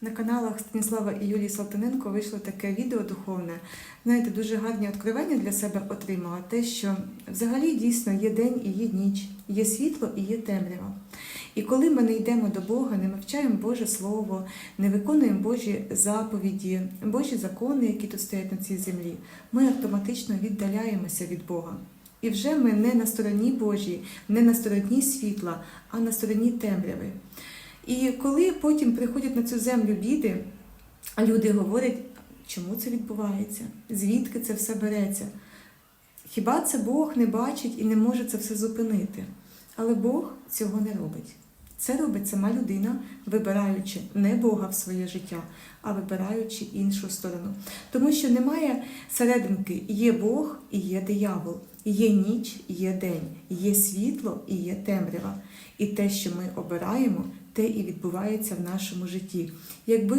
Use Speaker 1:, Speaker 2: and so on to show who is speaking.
Speaker 1: На каналах Станіслава і Юлії Салтаненко вийшло таке відео духовне. Знаєте, дуже гарні відкривання для себе отримала. Те, що взагалі дійсно є день і є ніч, є світло і є темрява. І коли ми не йдемо до Бога, не вивчаємо Боже Слово, не виконуємо Божі заповіді, Божі закони, які тут стоять на цій землі, ми автоматично віддаляємося від Бога. І вже ми не на стороні Божій, не на стороні світла, а на стороні темряви. І коли потім приходять на цю землю біди, люди говорять, чому це відбувається, звідки це все береться. Хіба це Бог не бачить і не може це все зупинити? Але Бог цього не робить. Це робить сама людина, вибираючи не Бога в своє життя, а вибираючи іншу сторону. Тому що немає серединки, є Бог і є диявол, є ніч, є день, є світло і є темрява. І те, що ми обираємо, те і відбувається в нашому житті. Якби